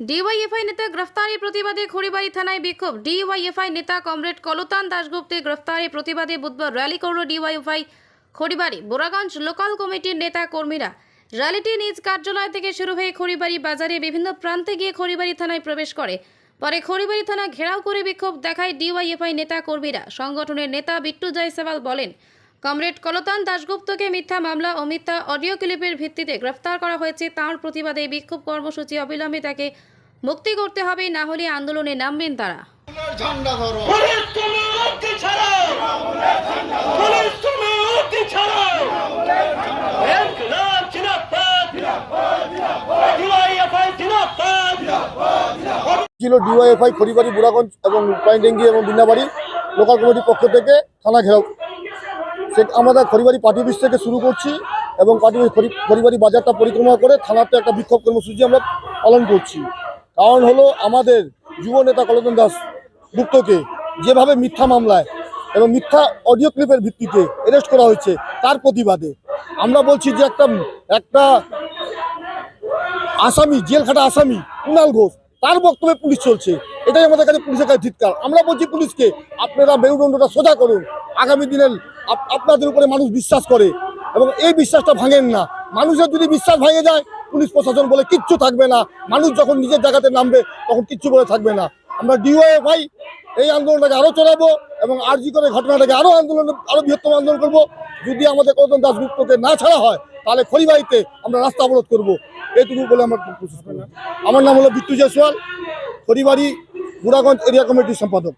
DYFI নেতা গ্রেফতারি প্রতিবাদে খড়িবাড়ি থানায় বিক্ষোভ। ডিওয়াইএফআই নেতা কমরেড কলতান দাশগুপ্তের গ্রেফতারি প্রতিবাদে বুধবার র্যালি করল ডিওয়াইএফআই খড়িবাড়ি। বোরাগঞ্জ লোকাল কমিটির নেতা কর্মীরা র্যালিটি নিজ কার্যালয় থেকে শুরু হয়ে খড়িবাড়ি বাজারে বিভিন্ন প্রান্তে গিয়ে খড়িবাড়ি থানায় প্রবেশ করে। পরে খড়িবাড়ি থানা ঘেরাও করে বিক্ষোভ দেখায় ডিওয়াইএফআই নেতা কর্মীরা। সংগঠনের নেতা বিট্টু জয়সওয়াল বলেন কমরেড কলতান দাশগুপ্তকে মিথ্যা মামলা ও মিথ্যা অডিও ক্লিপের ভিত্তিতে গ্রেফতার করা হয়েছে। তাঁর প্রতিবাদে বিক্ষোভ কর্মসূচি অবিলম্বে তাকে মুক্তি করতে হবে না হলে আন্দোলনে নামবেন তারা। ছিল ডিওয়াইএফআই খড়িবাড়ি বুড়াগঞ্জ এবং পয়েন্টেঙ্গি এবং বিন্নাবাড়ি লোকাল কমিটির পক্ষ থেকে থানা ঘেরাও। সে আমরা খড়িবাড়ি পার্টি অফিস থেকে শুরু করছি এবং পার্টি খড়িবাড়ি বাজারটা পরিক্রমা করে থানাতে একটা বিক্ষোভ কর্মসূচি আমরা পালন করছি। কারণ হলো আমাদের যুব নেতা কলতন দাস গুপ্তকে যেভাবে মিথ্যা মামলায় এবং মিথ্যা অডিও ক্লিপের ভিত্তিতে অ্যারেস্ট করা হয়েছে, তার প্রতিবাদে আমরা বলছি যে একটা একটা আসামি জেল খাটা আসামি কুণাল ঘোষ, তার বক্তব্যে পুলিশ চলছে। এটাই আমাদের কাছে পুলিশের কাছে ধিৎকার আমরা বলছি পুলিশকে আপনারা মেরুদণ্ডটা সোজা করুন। আগামী দিনের আপ- আপনাদের উপরে মানুষ বিশ্বাস করে এবং এই বিশ্বাসটা ভাঙেন না। মানুষের যদি বিশ্বাস ভাঙে যায়, পুলিশ প্রশাসন বলে কিচ্ছু থাকবে না। মানুষ যখন নিজের জায়গাতে নামবে, তখন কিচ্ছু বলে থাকবে না। আমরা ডিওএ ভাই, এই আন্দোলনটাকে আরও চড়াবো এবং আরজি করে ঘটনাটাকে আরও আন্দোলন, আরও বৃহত্তম আন্দোলন করব। যদি আমাদের কৌতন দাসগুপ্তকে না ছাড়া হয়, তাহলে খড়িবাড়িতে আমরা রাস্তা অবরোধ করব। এইটুকু বলে আমরা। আমার নাম হলো বিট্টু জয়সওয়াল। খড়িবাড়ি বুড়াগঞ্জ এরিয়া কমিটির সম্পাদক।